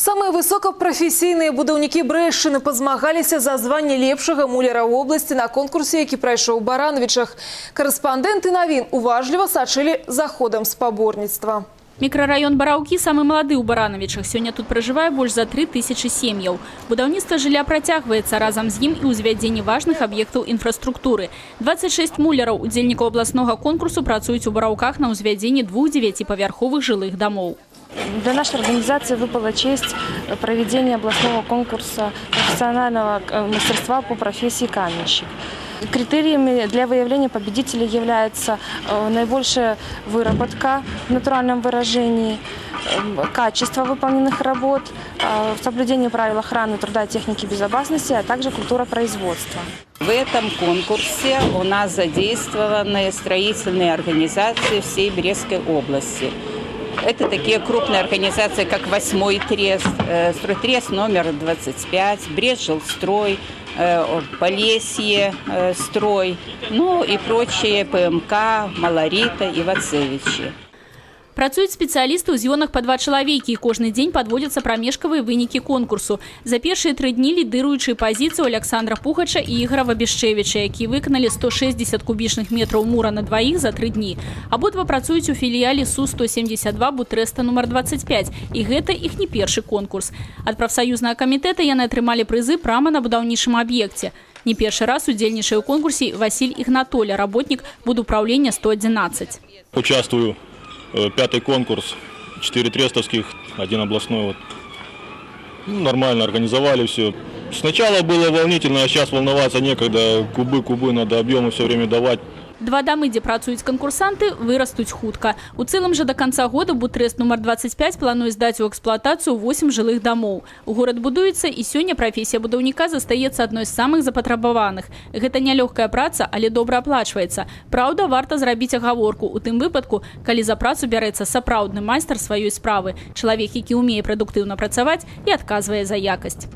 Самыя высокапрафесійныя будаўнікі брэшчыны пазмагаліся за званне лепшага муляра вобласці на конкурсе, які прайшоў у барановичах. Карэспандэнты навін уважліва сачылі за ходам спаборніцтва. Мікрараён Бараўкі самы малады ў Баранавічах. Сёння тут пражывае больш за 3 тысячы сем'яў. Будаўніцтва жылля працягваецца разам з ім і ўзвядзенне важных аб'ектаў інфраструктуры. 26 муляраў удзельнікаў абласнога конкурсу працуюць у бараўках на ўзвядзенні двух дзевяціпавярховых жылых дамоў. Для нашей организации выпала честь проведения областного конкурса профессионального э, мастерства по профессии каменщик. Критериями для выявления победителей является э, наибольшая выработка в натуральном выражении, э, качество выполненных работ, соблюдение правил охраны труда и техники безопасности, а также культура производства. В этом конкурсе у нас задействованы строительные организации всей Брестской области. Это такие крупные организации, как «Восьмой трест», э, «Стройтрест» номер 25, «Брестжилстрой», э, «Полесье э, строй», ну и прочие ПМК, «Малорита» и «Вацевичи». Працуюць спецыялісты ў з'ёнах па два чалавекі і кожны дзень падводзяцца прамежкавыя вынікі конкурсу. За першыя тры дні лідыруючыя пазіцыі ў Александра Пухача і Ігора Бяшчэвіча, які выканалі 160 кубічных метраў мура на дваіх за тры дні. Абодва працуюць у філіяле Су-172 Бутрэста нумар 25, і гэта іх не першы конкурс. Ад прафсаюзнага камітэта яны атрымалі прызы прама на будаўнічым аб'екце. Не першы раз удзельнічае ў конкурсе Васіль Ігнатоля, работнік будуправлення 111. Участвую. Э, Пятый конкурс. Четыре трестовских, один областной. Вот. Ну, нормально организовали все. Сначала было волнительно, а сейчас волноваться некогда. Кубы, кубы, надо объемы все время давать Два дамы, дзе працуюць канкурсанты, вырастуць хутка. У цэлым жа да канца года Бутрэст нумар 25 плануе здаць у эксплуатацыю 8 жылых дамоў. У горад будуецца і сёння прафесія будаўніка застаецца адной з самых запатрабаваных. Гэта нялёгкая праца, але добра аплачваецца. Праўда, варта зрабіць агаворку у тым выпадку, калі за працу бярэцца сапраўдны майстар сваёй справы, чалавек, які ўмее прадуктыўна працаваць і адказвае за якасць.